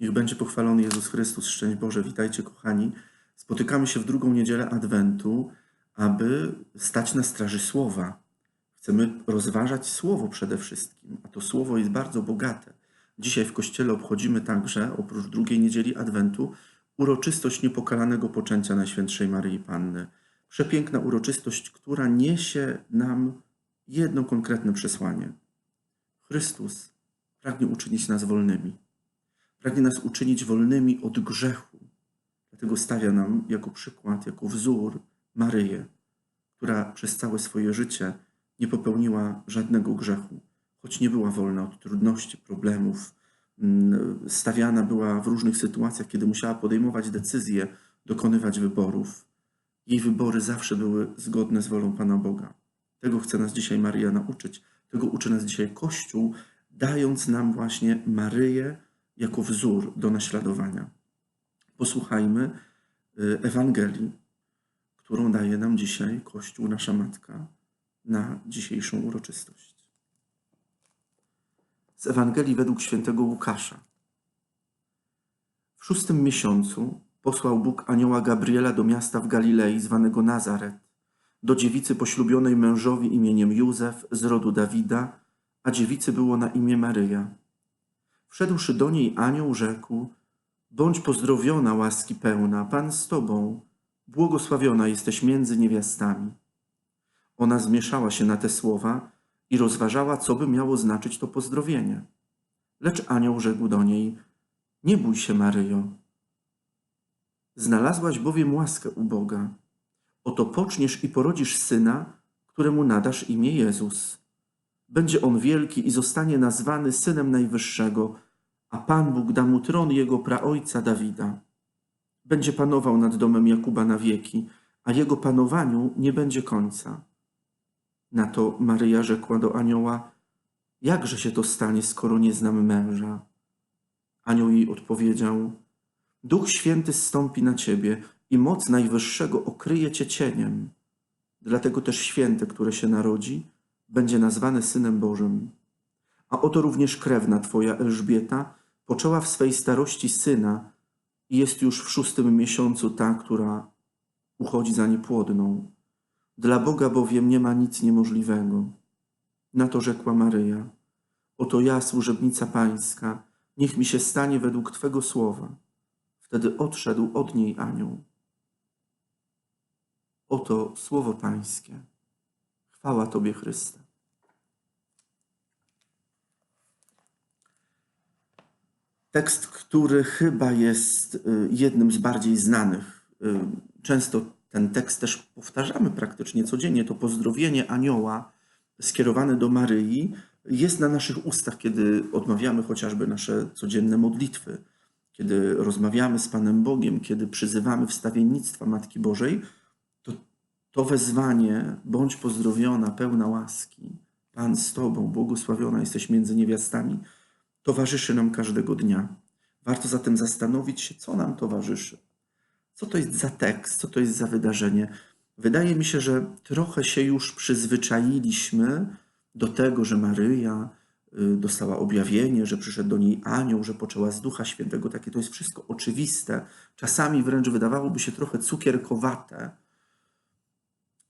Niech będzie pochwalony Jezus Chrystus. Szczęść Boże, witajcie kochani. Spotykamy się w drugą niedzielę Adwentu, aby stać na straży Słowa. Chcemy rozważać Słowo przede wszystkim, a to Słowo jest bardzo bogate. Dzisiaj w Kościele obchodzimy także, oprócz drugiej niedzieli Adwentu, uroczystość niepokalanego poczęcia Najświętszej Maryi Panny. Przepiękna uroczystość, która niesie nam jedno konkretne przesłanie. Chrystus pragnie uczynić nas wolnymi. Pragnie nas uczynić wolnymi od grzechu. Dlatego stawia nam jako przykład, jako wzór Maryję, która przez całe swoje życie nie popełniła żadnego grzechu, choć nie była wolna od trudności, problemów. mm, Stawiana była w różnych sytuacjach, kiedy musiała podejmować decyzje, dokonywać wyborów. Jej wybory zawsze były zgodne z wolą Pana Boga. Tego chce nas dzisiaj Maryja nauczyć. Tego uczy nas dzisiaj Kościół, dając nam właśnie Maryję jako wzór do naśladowania. Posłuchajmy y, Ewangelii, którą daje nam dzisiaj Kościół, nasza Matka, na dzisiejszą uroczystość. Z Ewangelii według świętego Łukasza. W szóstym miesiącu posłał Bóg anioła Gabriela do miasta w Galilei zwanego Nazaret, do dziewicy poślubionej mężowi imieniem Józef z rodu Dawida, a dziewicy było na imię Maryja. Wszedłszy do niej anioł rzekł, bądź pozdrowiona łaski pełna, Pan z tobą, błogosławiona jesteś między niewiastami. Ona zmieszała się na te słowa i rozważała, co by miało znaczyć to pozdrowienie. Lecz anioł rzekł do niej, nie bój się, Maryjo. Znalazłaś bowiem łaskę u Boga. Oto poczniesz i porodzisz syna, któremu nadasz imię Jezus. Będzie on wielki i zostanie nazwany synem Najwyższego, a Pan Bóg da mu tron jego praojca Dawida. Będzie panował nad domem Jakuba na wieki, a jego panowaniu nie będzie końca. Na to Maryja rzekła do anioła: Jakże się to stanie, skoro nie znam męża? Anioł jej odpowiedział: Duch Święty zstąpi na ciebie i moc Najwyższego okryje cię cieniem. Dlatego też święte, które się narodzi, będzie nazwane Synem Bożym. A oto również krewna twoja Elżbieta poczęła w swej starości syna i jest już w szóstym miesiącu ta, która uchodzi za niepłodną. Dla Boga bowiem nie ma nic niemożliwego. Na to rzekła Maryja: Oto ja, służebnica Pańska, niech mi się stanie według Twego słowa. Wtedy odszedł od niej anioł. Oto słowo Pańskie. Chwała Tobie, Chryste. Tekst, który chyba jest y, jednym z bardziej znanych. Y, Często ten tekst też powtarzamy praktycznie codziennie. To pozdrowienie anioła skierowane do Maryi jest na naszych ustach, kiedy odmawiamy chociażby nasze codzienne modlitwy, kiedy rozmawiamy z Panem Bogiem, kiedy przyzywamy wstawiennictwa Matki Bożej. To, to wezwanie, bądź pozdrowiona, pełna łaski, Pan z Tobą, błogosławiona jesteś między niewiastami, towarzyszy nam każdego dnia. Warto zatem zastanowić się, co nam towarzyszy. Co to jest za tekst, co to jest za wydarzenie? Wydaje mi się, że trochę się już przyzwyczailiśmy do tego, że Maryja y, dostała objawienie, że przyszedł do niej anioł, że poczęła z Ducha Świętego. Takie to jest wszystko oczywiste. Czasami wręcz wydawałoby się trochę cukierkowate.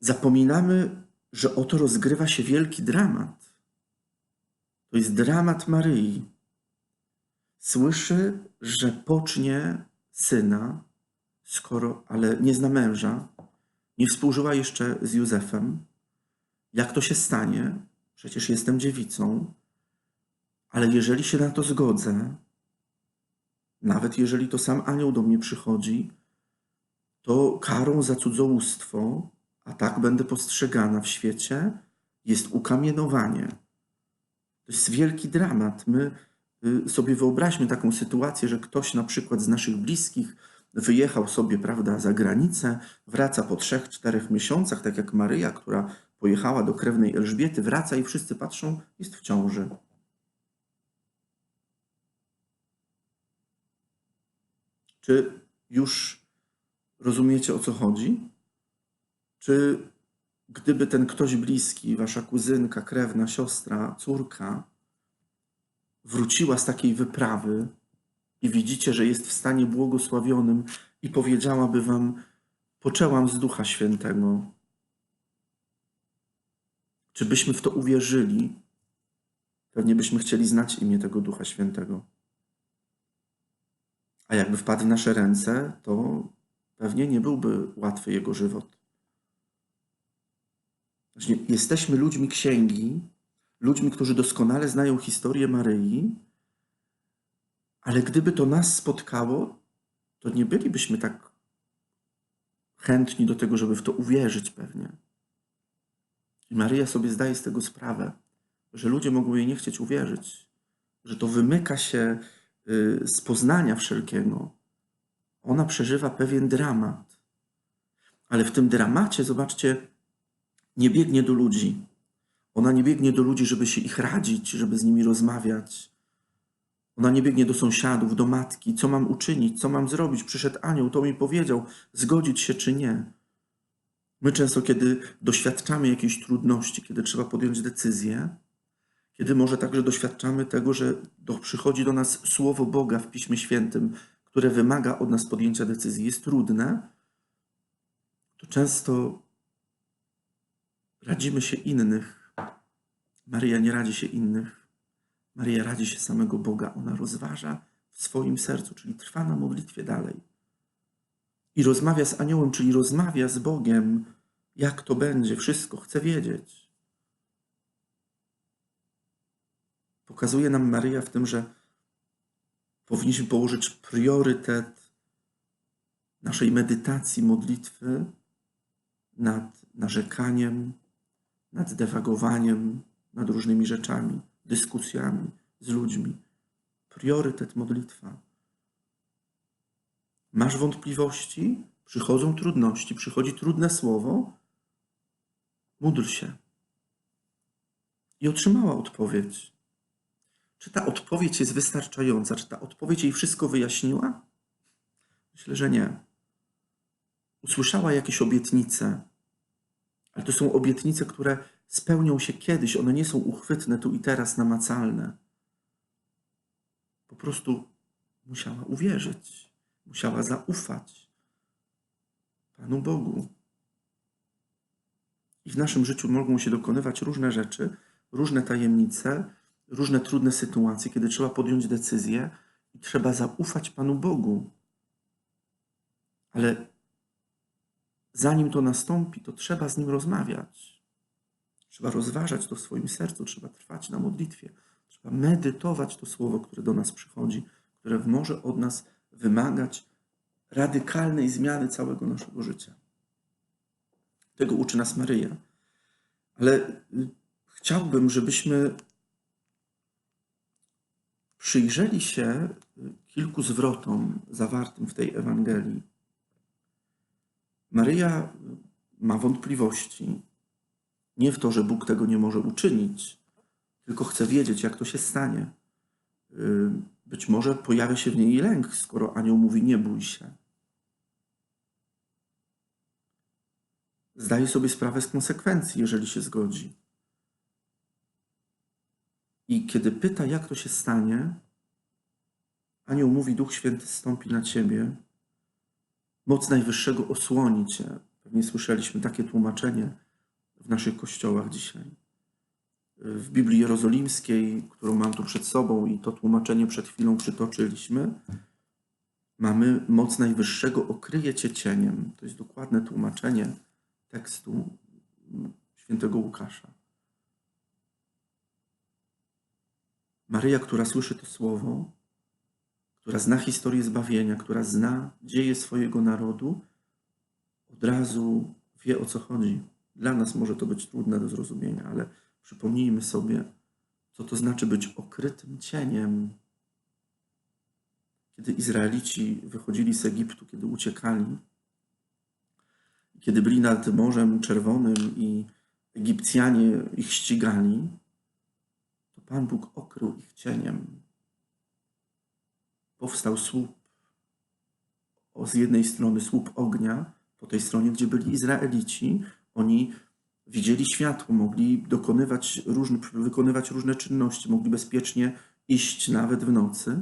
Zapominamy, że oto rozgrywa się wielki dramat. To jest dramat Maryi. Słyszy, że pocznie syna, skoro, ale nie zna męża, nie współżyła jeszcze z Józefem. Jak to się stanie? Przecież jestem dziewicą. Ale jeżeli się na to zgodzę, nawet jeżeli to sam anioł do mnie przychodzi, to karą za cudzołóstwo, a tak będę postrzegana w świecie, jest ukamienowanie. To jest wielki dramat. My sobie wyobraźmy taką sytuację, że ktoś na przykład z naszych bliskich wyjechał sobie, prawda, za granicę, wraca po trzech, czterech miesiącach, tak jak Maryja, która pojechała do krewnej Elżbiety, wraca i wszyscy patrzą, jest w ciąży. Czy już rozumiecie o co chodzi? Czy gdyby ten ktoś bliski, wasza kuzynka, krewna, siostra, córka, wróciła z takiej wyprawy, i widzicie, że jest w stanie błogosławionym i powiedziałaby wam, poczęłam z Ducha Świętego. Czy byśmy w to uwierzyli? Pewnie byśmy chcieli znać imię tego Ducha Świętego. A jakby wpadł w nasze ręce, to pewnie nie byłby łatwy jego żywot. Właśnie jesteśmy ludźmi księgi, ludźmi, którzy doskonale znają historię Maryi, ale gdyby to nas spotkało, to nie bylibyśmy tak chętni do tego, żeby w to uwierzyć pewnie. I Maryja sobie zdaje z tego sprawę, że ludzie mogą jej nie chcieć uwierzyć, że to wymyka się y, z poznania wszelkiego. Ona przeżywa pewien dramat. Ale w tym dramacie, zobaczcie, nie biegnie do ludzi. Ona nie biegnie do ludzi, żeby się ich radzić, żeby z nimi rozmawiać. Ona nie biegnie do sąsiadów, do matki. Co mam uczynić? Co mam zrobić? Przyszedł anioł, to mi powiedział, zgodzić się czy nie. My często, kiedy doświadczamy jakiejś trudności, kiedy trzeba podjąć decyzję, kiedy może także doświadczamy tego, że do, przychodzi do nas słowo Boga w Piśmie Świętym, które wymaga od nas podjęcia decyzji, jest trudne, to często radzimy się innych. Maryja nie radzi się innych. Maryja radzi się samego Boga. Ona rozważa w swoim sercu, czyli trwa na modlitwie dalej. I rozmawia z aniołem, czyli rozmawia z Bogiem, jak to będzie, wszystko chce wiedzieć. Pokazuje nam Maryja w tym, że powinniśmy położyć priorytet naszej medytacji, modlitwy nad narzekaniem, nad dewagowaniem, nad różnymi rzeczami, dyskusjami z ludźmi. Priorytet modlitwa. Masz wątpliwości, przychodzą trudności, przychodzi trudne słowo, módl się. I otrzymała odpowiedź. Czy ta odpowiedź jest wystarczająca? Czy ta odpowiedź jej wszystko wyjaśniła? Myślę, że nie. Usłyszała jakieś obietnice, ale to są obietnice, które spełnią się kiedyś. One nie są uchwytne tu i teraz, namacalne. Po prostu musiała uwierzyć, musiała zaufać Panu Bogu. I w naszym życiu mogą się dokonywać różne rzeczy, różne tajemnice, różne trudne sytuacje, kiedy trzeba podjąć decyzję i trzeba zaufać Panu Bogu. Ale zanim to nastąpi, to trzeba z Nim rozmawiać. Trzeba rozważać to w swoim sercu, trzeba trwać na modlitwie, trzeba medytować to słowo, które do nas przychodzi, które może od nas wymagać radykalnej zmiany całego naszego życia. Tego uczy nas Maryja. Ale y, chciałbym, żebyśmy przyjrzeli się y, kilku zwrotom zawartym w tej Ewangelii. Maryja y, ma wątpliwości. Nie w to, że Bóg tego nie może uczynić, tylko chce wiedzieć, jak to się stanie. Y, być może pojawia się w niej lęk, skoro anioł mówi: Nie bój się. Zdaje sobie sprawę z konsekwencji, jeżeli się zgodzi. I kiedy pyta, jak to się stanie, anioł mówi: Duch Święty stąpi na ciebie, moc Najwyższego osłoni cię. Pewnie słyszeliśmy takie tłumaczenie w naszych kościołach dzisiaj. W Biblii Jerozolimskiej, którą mam tu przed sobą, i to tłumaczenie przed chwilą przytoczyliśmy, mamy moc Najwyższego okryje cię cieniem. To jest dokładne tłumaczenie tekstu świętego Łukasza. Maryja, która słyszy to słowo, która zna historię zbawienia, która zna dzieje swojego narodu, od razu wie o co chodzi. Dla nas może to być trudne do zrozumienia, ale przypomnijmy sobie, co to znaczy być okrytym cieniem. Kiedy Izraelici wychodzili z Egiptu, kiedy uciekali, kiedy byli nad Morzem Czerwonym i Egipcjanie ich ścigali, to Pan Bóg okrył ich cieniem. Powstał słup, o, z jednej strony słup ognia, po tej stronie, gdzie byli Izraelici, oni widzieli światło, mogli dokonywać różne, wykonywać różne czynności, mogli bezpiecznie iść nawet w nocy.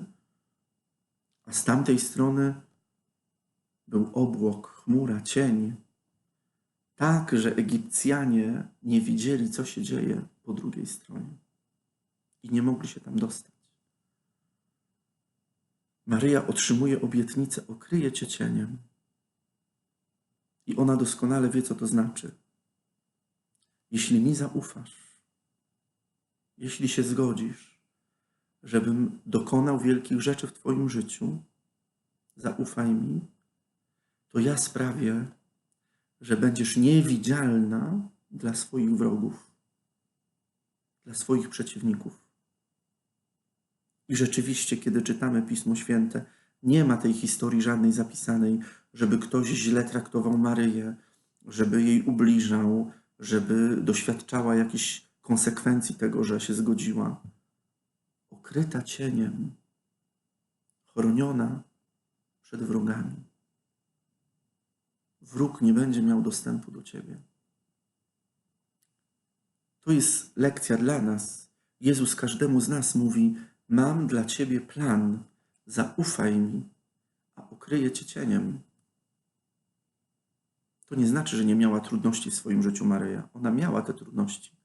a z tamtej strony był obłok, chmura, cień, tak, że Egipcjanie nie widzieli, co się dzieje po drugiej stronie i nie mogli się tam dostać. Maryja otrzymuje obietnicę, okryje cię cieniem. I ona doskonale wie, co to znaczy. Jeśli mi zaufasz, jeśli się zgodzisz, żebym dokonał wielkich rzeczy w Twoim życiu, zaufaj mi, to ja sprawię, że będziesz niewidzialna dla swoich wrogów, dla swoich przeciwników. I rzeczywiście, kiedy czytamy Pismo Święte, nie ma tej historii żadnej zapisanej, żeby ktoś źle traktował Maryję, żeby jej ubliżał, żeby doświadczała jakichś konsekwencji tego, że się zgodziła. Okryta cieniem, chroniona przed wrogami. Wróg nie będzie miał dostępu do ciebie. To jest lekcja dla nas. Jezus każdemu z nas mówi: Mam dla ciebie plan, zaufaj mi, a okryję cię cieniem. To nie znaczy, że nie miała trudności w swoim życiu Maryja. Ona miała te trudności.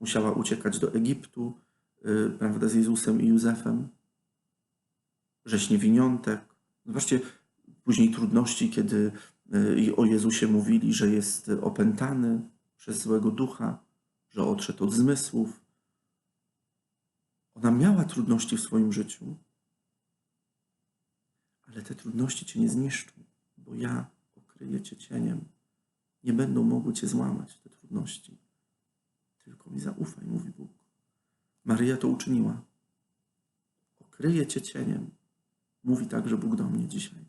Musiała uciekać do Egiptu, yy, prawda, z Jezusem i Józefem. Rzeź niewiniątek. Zobaczcie, później trudności, kiedy yy, o Jezusie mówili, że jest opętany przez złego ducha, że odszedł od zmysłów. Ona miała trudności w swoim życiu, ale te trudności cię nie zniszczą, bo ja okryję cię cieniem. Nie będą mogły cię złamać te trudności. Tylko mi zaufaj, mówi Bóg. Maryja to uczyniła. Okryję cię cieniem. Mówi także Bóg do mnie dzisiaj.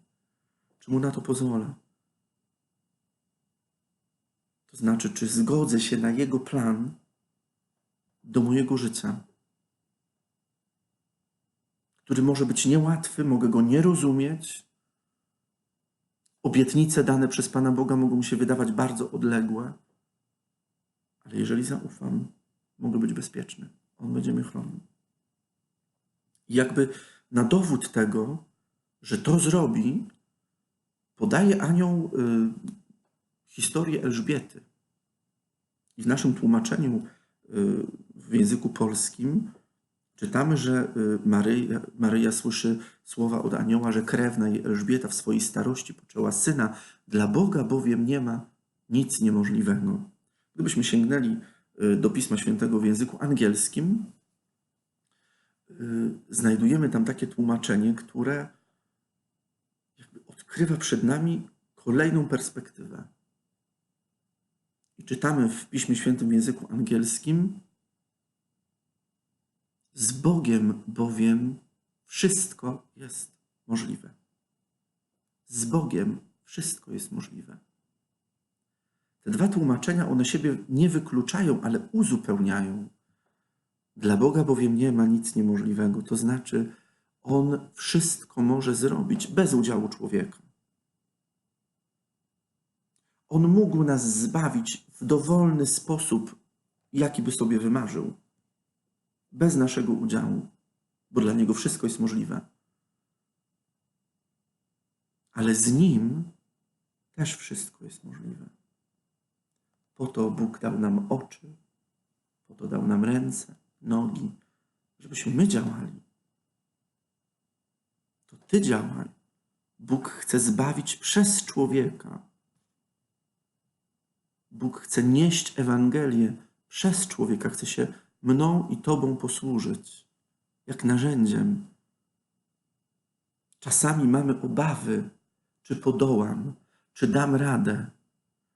Czy mu na to pozwolę? To znaczy, czy zgodzę się na jego plan do mojego życia, który może być niełatwy, mogę go nie rozumieć. Obietnice dane przez Pana Boga mogą się wydawać bardzo odległe, ale jeżeli zaufam, mogę być bezpieczny. On będzie mnie chronił. I jakby na dowód tego, że to zrobi, podaje anioł y, historię Elżbiety. I w naszym tłumaczeniu y, w języku polskim czytamy, że y, Maryja, Maryja słyszy słowa od anioła, że krewna Elżbieta w swojej starości poczęła syna. Dla Boga bowiem nie ma nic niemożliwego. Gdybyśmy sięgnęli y, do Pisma Świętego w języku angielskim, y, znajdujemy tam takie tłumaczenie, które odkrywa przed nami kolejną perspektywę. I czytamy w Piśmie Świętym w języku angielskim: Z Bogiem bowiem wszystko jest możliwe. Z Bogiem wszystko jest możliwe. Te dwa tłumaczenia, one siebie nie wykluczają, ale uzupełniają. Dla Boga bowiem nie ma nic niemożliwego, to znaczy On wszystko może zrobić bez udziału człowieka. On mógł nas zbawić w dowolny sposób, jaki by sobie wymarzył, bez naszego udziału, bo dla Niego wszystko jest możliwe. Ale z Nim też wszystko jest możliwe. Po to Bóg dał nam oczy, po to dał nam ręce, nogi, żebyśmy my działali. To Ty działaj. Bóg chce zbawić przez człowieka. Bóg chce nieść Ewangelię przez człowieka, chce się mną i Tobą posłużyć, jak narzędziem. Czasami mamy obawy, czy podołam, czy dam radę,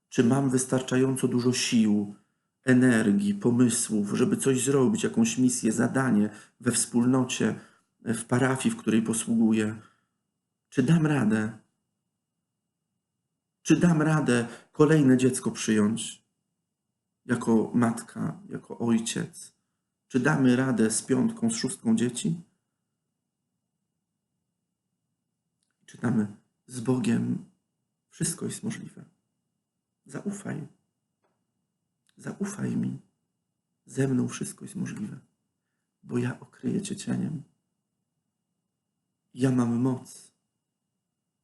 czy mam wystarczająco dużo sił, energii, pomysłów, żeby coś zrobić, jakąś misję, zadanie we wspólnocie, w parafii, w której posługuję? Czy dam radę? Czy dam radę kolejne dziecko przyjąć jako matka, jako ojciec? Czy damy radę z piątką, z szóstką dzieci? Czytamy, z Bogiem wszystko jest możliwe. Zaufaj. Zaufaj mi. Ze mną wszystko jest możliwe, bo ja okryję Cię cieniem. Ja mam moc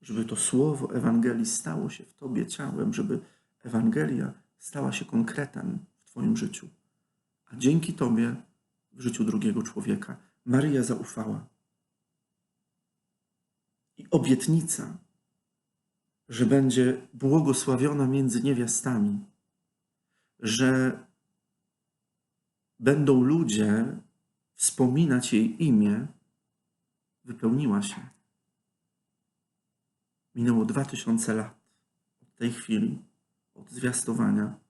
żeby to słowo Ewangelii stało się w Tobie ciałem, żeby Ewangelia stała się konkretem w Twoim życiu. A dzięki Tobie w życiu drugiego człowieka. Maryja zaufała. I obietnica, że będzie błogosławiona między niewiastami, że będą ludzie wspominać jej imię, wypełniła się. Minęło dwa tysiące lat od tej chwili, od zwiastowania.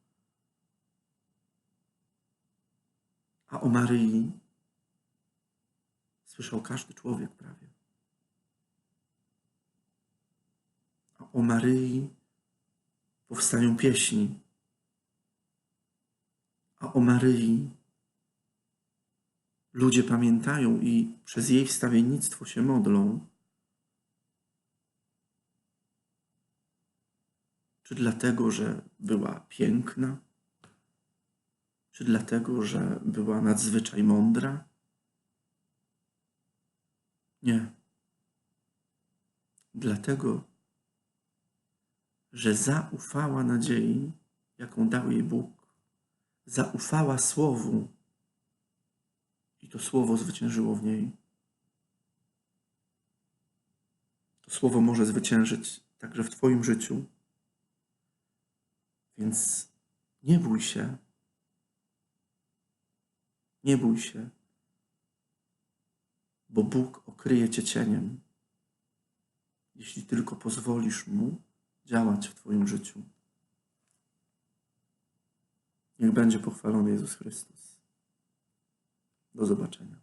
A o Maryi słyszał każdy człowiek prawie. A o Maryi powstają pieśni. A o Maryi ludzie pamiętają i przez jej wstawiennictwo się modlą. Czy dlatego, że była piękna? Czy dlatego, że była nadzwyczaj mądra? Nie. Dlatego, że zaufała nadziei, jaką dał jej Bóg. Zaufała Słowu i to Słowo zwyciężyło w niej. To Słowo może zwyciężyć także w Twoim życiu. Więc nie bój się. Nie bój się, bo Bóg okryje Cię cieniem, jeśli tylko pozwolisz Mu działać w Twoim życiu. Niech będzie pochwalony Jezus Chrystus. Do zobaczenia.